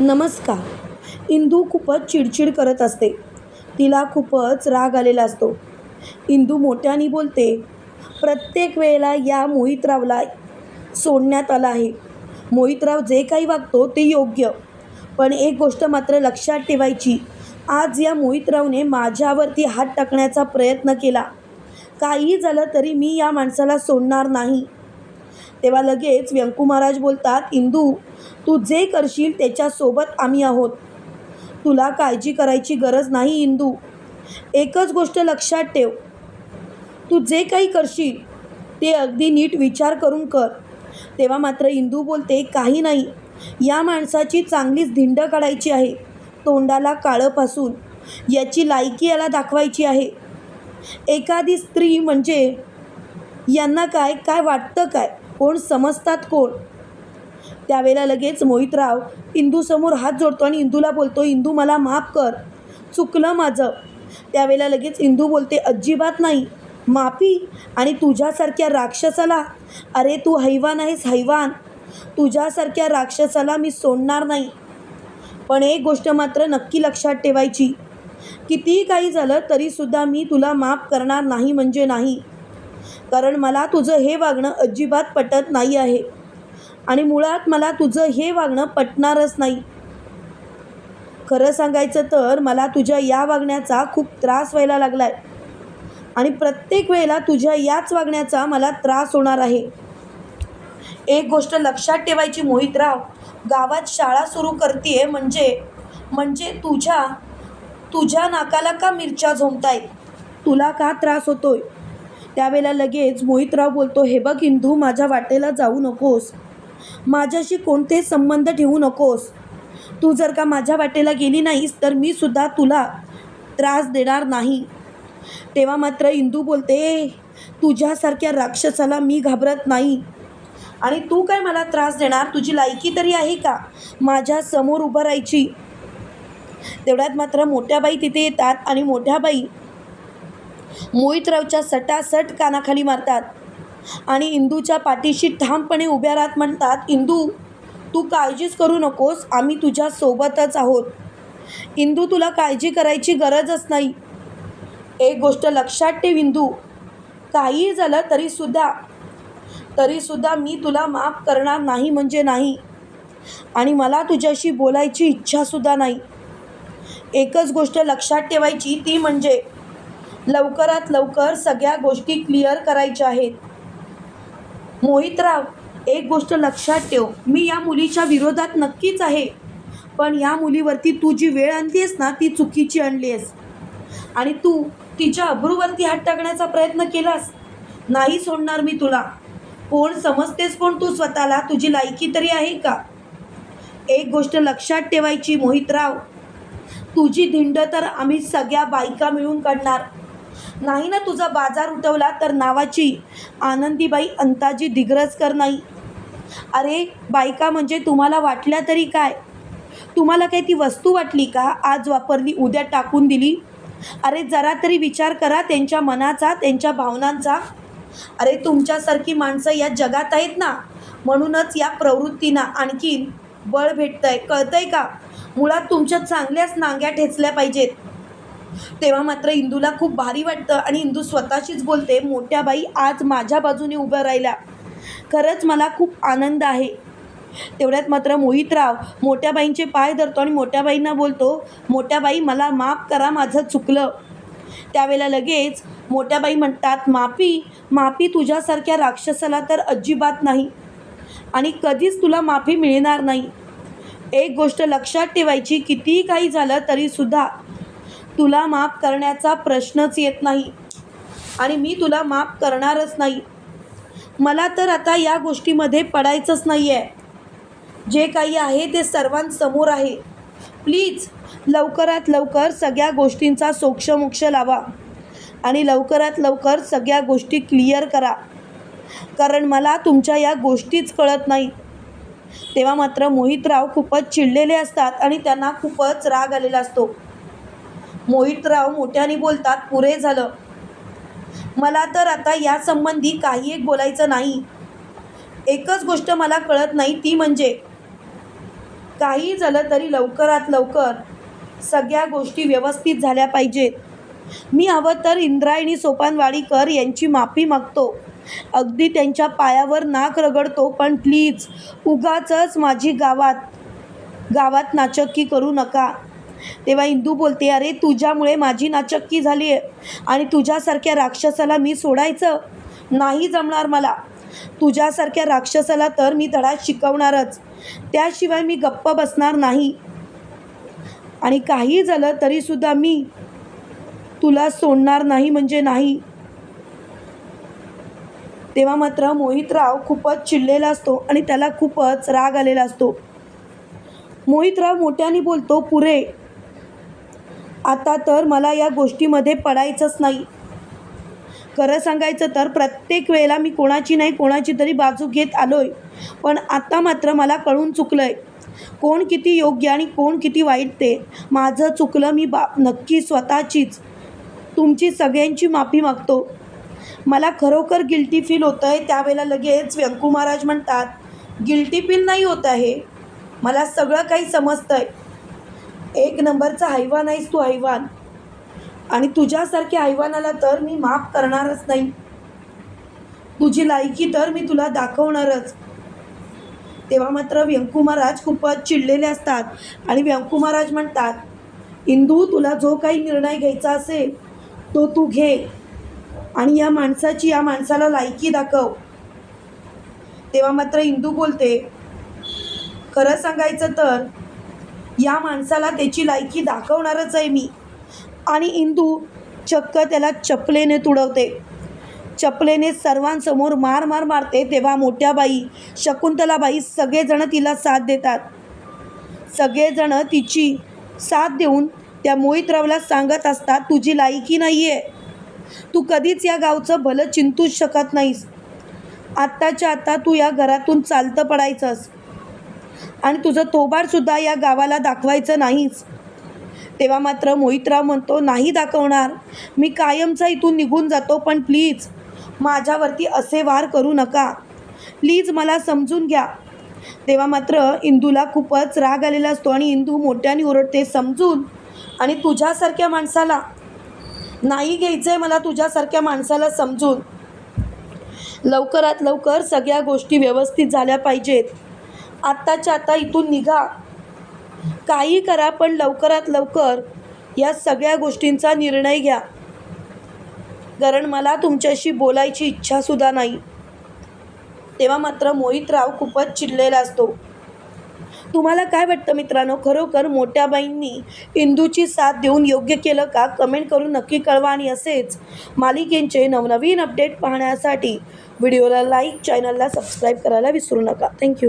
नमस्कार. इंदू खूपच चिडचिड करत असते. तिला खूपच राग आलेला असतो. इंदू मोठ्याने बोलते प्रत्येक वेळेला या मोहितरावला सोडण्यात आलं आहे. मोहितराव जे काही वागतो ते योग्य. पण एक गोष्ट मात्र लक्षात ठेवायची आज या मोहितरावने माझ्यावरती हात टाकण्याचा प्रयत्न केला. काही झालं तरी मी या माणसाला सोडणार नाही. तेव्हा लगेच व्यंकू महाराज बोलतात इंदू तू जे करशील त्याच्यासोबत आम्ही आहोत. तुला काळजी करायची गरज नाही इंदू. एकच गोष्ट लक्षात ठेव. तू जे काही करशील ते अगदी नीट विचार करून कर. तेव्हा मात्र इंदू बोलते काही नाही. या माणसाची चांगलीच धिंड काढायची आहे तोंडाला काळंपासून याची लायकी याला दाखवायची आहे. एखादी स्त्री म्हणजे यांना काय काय वाटतं काय? कोण समजतात कोण? त्यावेळेला लगेच मोहितराव इंदूसमोर हात जोडतो आणि इंदूला बोलतो इंदू मला माफ कर. चुकलं माझं. त्यावेळेला लगेच इंदू बोलते अजिबात नाही. माफी आणि तुझ्यासारख्या राक्षसाला अरे तू हैवान आहेस हैवान. तुझ्यासारख्या राक्षसाला मी सोडणार नाही. पण एक गोष्ट मात्र नक्की लक्षात ठेवायची. कितीही काही झालं तरीसुद्धा मी तुला माफ करणार नाही म्हणजे नाही. कारण मला तुझं हे वागणं अजिबात पटत नाही आहे. आणि मुळात मला तुझं हे वागणं पटणारच नाही. खरं सांगायचं तर मला तुझ्या या वागण्याचा खूप त्रास व्हायला लागला आहे आणि प्रत्येक वेळेला तुझ्या याच वागण्याचा मला त्रास होणार आहे. एक गोष्ट लक्षात ठेवायची मोहितराव गावात शाळा सुरू करते म्हणजे म्हणजे तुझ्या तुझ्या नाकाला का मिरच्या झोंबतायत? तुला का त्रास होतोय? त्यावेळेला लगेच मोहितराव बोलतो हे बघ इंदू माझ्या वाटेला जाऊ नकोस. माझ्याशी कोणतेच संबंध ठेवू नकोस. तू जर का माझ्या वाटेला गेली नाहीस तर मी सुद्धा तुला त्रास देणार नाही. तेव्हा मात्र इंदू बोलते तुझ्यासारख्या राक्षसाला मी घाबरत नाही. आणि तू काय मला त्रास देणार? तुझी लायकी तरी आहे का? माझ्यासमोर उभं राहायची. तेवढ्यात मात्र मोठ्या बाई तिथे येतात आणि मोठ्या बाई मोहितरावच्या सटासट कानाखाली मारतात. आणि इंदूच्या पाठीशी ठामपणे उभ्या राहत म्हणतात इंदू तू काळजीच करू नकोस आम्ही तुझ्या सोबतच आहोत. इंदू तुला काळजी करायची गरजच नाही. एक गोष्ट लक्षात ठेव इंदू. काहीही झालं तरीसुद्धा तरीसुद्धा मी तुला माफ करणार नाही म्हणजे नाही. आणि मला तुझ्याशी बोलायची इच्छासुद्धा नाही. एकच गोष्ट लक्षात ठेवायची ती म्हणजे लवकरात लवकर सगळ्या गोष्टी क्लिअर करायच्या आहेत. मोहितराव एक गोष्ट लक्षात ठेव. मी या मुलीच्या विरोधात नक्कीच आहे. पण या मुलीवरती तू जी वेळ आणली आहेस ना ती चुकीची आणली आहेस आणि तू तिच्या अब्रूवरती हात टाकण्याचा प्रयत्न केलास. नाही सोडणार मी तुला. कोण समजतेस कोण तू स्वतःला? तुझी लायकी तरी आहे का? एक गोष्ट लक्षात ठेवायची मोहितराव. तुझी धिंड तर आम्ही सगळ्या बायका मिळून काढणार. नाही ना तुझा बाजार उठवला तर नावाची. आनंदीबाई अंताजी दिग्रजकर नाही. अरे बायका म्हणजे तुम्हाला वाटल्या तरी काय? तुम्हाला काही ती वस्तू वाटली का? आज वापरली उद्या टाकून दिली? अरे जरा तरी विचार करा त्यांच्या मनाचा त्यांच्या भावनांचा. अरे तुमच्यासारखी माणसं या जगात आहेत ना? म्हणूनच या प्रवृत्तींना आणखीन बळ भेटतंय. कळतंय का? मुळात तुमच्या चांगल्याच नांग्या ठेचल्या पाहिजेत. तेव्हा मात्र इंदूला खूप भारी वाटतं आणि इंदू स्वतःशीच बोलते मोठ्या बाई आज माझ्या बाजूने उभ्या राहिल्या. खरंच मला खूप आनंद आहे. तेवढ्यात मात्र मोहितराव मोठ्या बाईंचे पाय धरतो आणि मोठ्या बाईंना बोलतो मोठ्या बाई मला माफ करा माझं चुकलं. त्यावेळेला लगेच मोठ्या बाई म्हणतात माफी माफी तुझ्यासारख्या राक्षसाला तर अजिबात नाही आणि कधीच तुला माफी मिळणार नाही. एक गोष्ट लक्षात ठेवायची कितीही काही झालं तरीसुद्धा तुला माफ करण्याचा प्रश्नच येत नाही. आणि मी तुला माफ करणारच नाही. मला तर आता या गोष्टीमध्ये पडायचंच नाही आहे जे काही आहे ते सर्वांसमोर आहे. प्लीज लवकरात लवकर सगळ्या गोष्टींचा सोक्षमोक्ष लावा. आणि लवकरात लवकर सगळ्या गोष्टी क्लिअर करा. कारण मला तुमच्या या गोष्टीच कळत नाही. तेव्हा मात्र मोहितराव खूपच चिडलेले असतात आणि त्यांना खूपच राग आलेला असतो. मोहितराव मोठ्याने बोलतात पुरे झालं. मला तर आता यासंबंधी काही एक बोलायचं नाही. एकच गोष्ट मला कळत नाही ती म्हणजे काही झालं तरी लवकरात लवकर सगळ्या गोष्टी व्यवस्थित झाल्या पाहिजेत. मी हवं तर इंद्रायणी सोपानवाडीकर यांची माफी मागतो. अगदी त्यांच्या पायावर नाक रगडतो पण प्लीज उगाचच माझी गावात गावात नाचक्की करू नका. तेव्हा इंदू बोलते अरे तुझ्यामुळे माझी नाचक्की झाली आहे आणि तुझ्यासारख्या राक्षसाला मी सोडायचं नाही जमणार मला. तुझ्यासारख्या राक्षसाला तर मी धडा शिकवणारच. त्याशिवाय मी गप्प बसणार नाही. आणि काही झालं तरीसुद्धा मी तुला सोडणार नाही म्हणजे नाही. तेव्हा मात्र मोहितराव खूपच चिडलेला असतो आणि त्याला खूपच राग आलेला असतो. मोहितराव मोठ्याने बोलतो पुरे आता तर मला या गोष्टीमध्ये पडायचंच नाही. खरं सांगायचं तर प्रत्येक वेळेला मी कोणाची नाही कोणाची तरी बाजू घेत आलो आहे पण आता मात्र मला कळून चुकलं आहे कोण किती योग्य आणि कोण किती वाईट ते. माझं चुकलं मी बा नक्की स्वतःचीच. तुमची सगळ्यांची माफी मागतो. मला खरोखर गिल्टी फील होतं आहे त्यावेळेला लगेच व्यंकू महाराज म्हणतात गिल्टी फील नाही होत आहे. मला सगळं काही समजतं आहे एक नंबरचा हैवान आहेस तू हैवान आणि तुझ्यासारख्या हैवानाला तर मी माफ करणारच नाही. तुझी लायकी तर मी तुला दाखवणारच. तेव्हा मात्र व्यंकू महाराज खूपच चिडलेले असतात आणि व्यंकू महाराज म्हणतात इंदू तुला जो काही निर्णय घ्यायचा असेल तो तू घे. आणि या माणसाची या माणसाला लायकी दाखव. तेव्हा मात्र इंदू बोलते खरं सांगायचं तर या माणसाला त्याची लायकी दाखवणारच आहे मी. आणि इंदू चक्क त्याला चपलेने तुडवते. चपलेने सर्वांसमोर मार मार मारते तेव्हा मोठ्या बाई शकुंतलाबाई सगळेजण तिला साथ देतात. सगळेजणं तिची साथ देऊन त्या मोहितरावला सांगत असतात तुझी लायकी नाही आहे तू कधीच या गावचं भलं चिंतूच शकत नाहीस. आत्ताच्या आत्ता तू या घरातून चालतं पडायचंस. आणि तुझं थोबाडसुद्धा या गावाला दाखवायचं नाहीच. तेव्हा मात्र मोहितराव म्हणतो नाही दाखवणार. मी कायमचा इथून निघून जातो पण प्लीज माझ्यावरती असे वार करू नका. प्लीज मला समजून घ्या. तेव्हा मात्र इंदूला खूपच राग आलेला असतो आणि इंदू मोठ्याने ओरडते समजून? आणि तुझ्यासारख्या माणसाला? नाही घ्यायचं आहे मला तुझ्यासारख्या माणसाला समजून. लवकरात लवकर सगळ्या गोष्टी व्यवस्थित झाल्या पाहिजेत. आत्ताच्या आता इथून निघा. काही करा पण लवकरात लवकर या सगळ्या गोष्टींचा निर्णय घ्या. कारण मला तुमच्याशी बोलायची इच्छासुद्धा नाही. तेव्हा मात्र मोहितराव खूपच चिडलेला असतो. तुम्हाला काय वाटतं मित्रांनो? खरोखर मोठ्या बाईंनी इंदूची साथ देऊन योग्य केलं का? कमेंट करून नक्की कळवा आणि असेच मालिकेंचे नवनवीन अपडेट पाहण्यासाठी व्हिडिओला लाईक चॅनलला सबस्क्राईब करायला विसरू नका. थँक्यू.